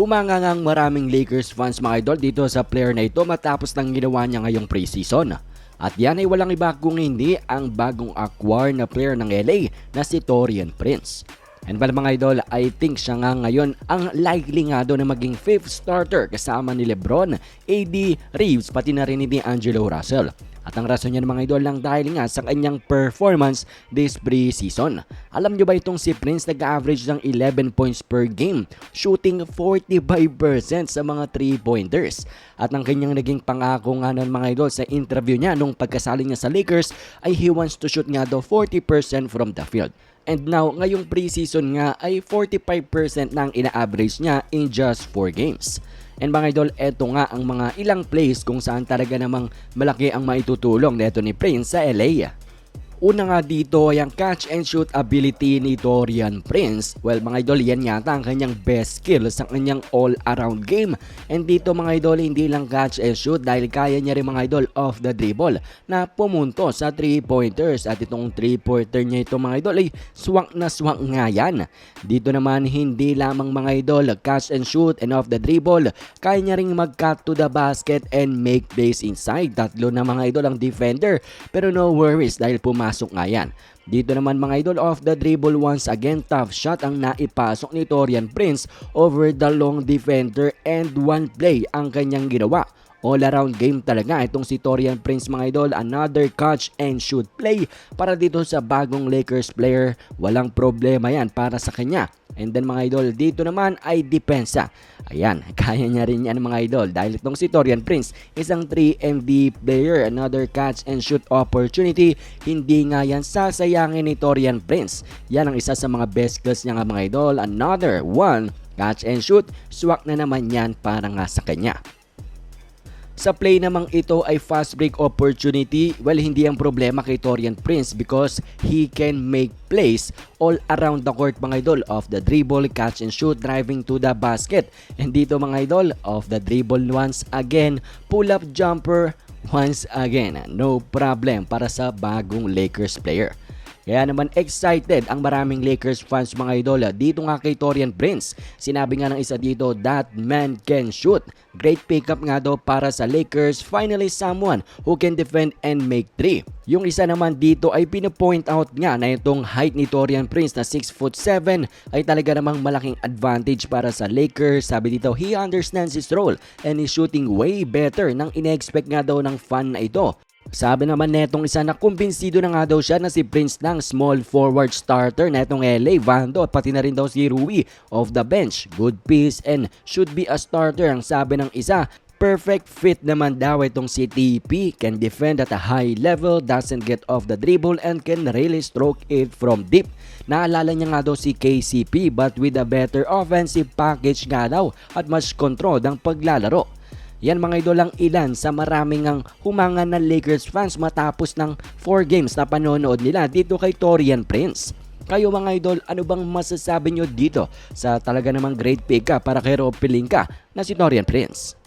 Humanga nga ang maraming Lakers fans mga idol dito sa player na ito matapos ng ginawa niya ngayong preseason. At yan ay walang iba kung hindi ang bagong acquire na player ng LA na si Torian Prince. And well mga idol, I think siya nga ngayon ang likely nga daw na maging fifth starter kasama ni Lebron, AD, Reeves, pati na rin ni D'Angelo Russell. At ang rason niya mga idol lang dahil nga sa kanyang performance this pre-season. Alam nyo ba itong si Prince nag-average ng 11 points per game, shooting 45% sa mga 3-pointers. At ang kanyang naging pangako nga ng mga idol sa interview niya nung pagkasali niya sa Lakers ay he wants to shoot nga daw 40% from the field. And now, ngayong preseason nga ay 45% na ang ina-average niya in just 4 games. And mga idol, eto nga ang mga ilang plays kung saan talaga namang malaki ang maitutulong neto ni Prince sa LA. Una nga dito ay ang catch and shoot ability ni Dorian Prince. Well mga idol, yan yata ang kanyang best skill sa kanyang all-around game. And dito mga idol, hindi lang catch and shoot dahil kaya niya rin mga idol off the dribble na pumunto sa 3-pointers. At itong 3-pointer niya ito mga idol ay swak na swak nga yan. Dito naman hindi lamang mga idol catch and shoot and off the dribble. Kaya niya rin mag-cut to the basket and make plays inside. Tatlo na mga idol ang defender. Pero no worries dahil pumasok nga yan. Dito naman mga idol off the dribble once again tough shot ang naipasok ni Torian Prince over the long defender and one play ang kanyang ginawa. All around game talaga itong si Torian Prince mga idol another catch and shoot play para dito sa bagong Lakers player walang problema yan para sa kanya and then mga idol dito naman ay depensa. Ayan kaya niya rin yan mga idol. Dahil itong si Torian Prince isang 3MD player another catch and shoot opportunity. Hindi nga yan sasayangin ni Torian Prince. Yan ang isa sa mga best skills niya nga mga idol. Another one catch and shoot. Swak na naman yan para nga sa kanya sa play namang ito ay fast break opportunity, well hindi ang problema kay Torian Prince because he can make plays all around the court mga idol off the dribble, catch and shoot, driving to the basket. And dito mga idol, off the dribble once again, pull up jumper once again. No problem para sa bagong Lakers player. Kaya naman excited ang maraming Lakers fans mga idol dito nga kay Torian Prince. Sinabi nga ng isa dito, that man can shoot. Great pickup nga daw para sa Lakers. Finally someone who can defend and make three. Yung isa naman dito ay pinapoint out nga na itong height ni Torian Prince na 6 foot 7 ay talaga namang malaking advantage para sa Lakers. Sabi dito, he understands his role and is shooting way better nang ine-expect nga daw ng fan na ito. Sabi naman netong isa na kumbinsido na nga daw siya na si Prince ng small forward starter netong LA Vando at pati na rin daw si Rui of the bench. Good piece and should be a starter ang sabi ng isa. Perfect fit naman daw itong si TP. Can defend at a high level, doesn't get off the dribble and can really stroke it from deep. Naalala niya nga daw si KCP but with a better offensive package nga daw at mas control ang paglalaro. Yan mga idol ang ilan sa maraming ang humanga ng Lakers fans matapos ng 4 games na panonood nila dito kay Torian Prince. Kayo mga idol, ano bang masasabi nyo dito sa talaga namang great pick para kay Rob Pelinka na si Torian Prince?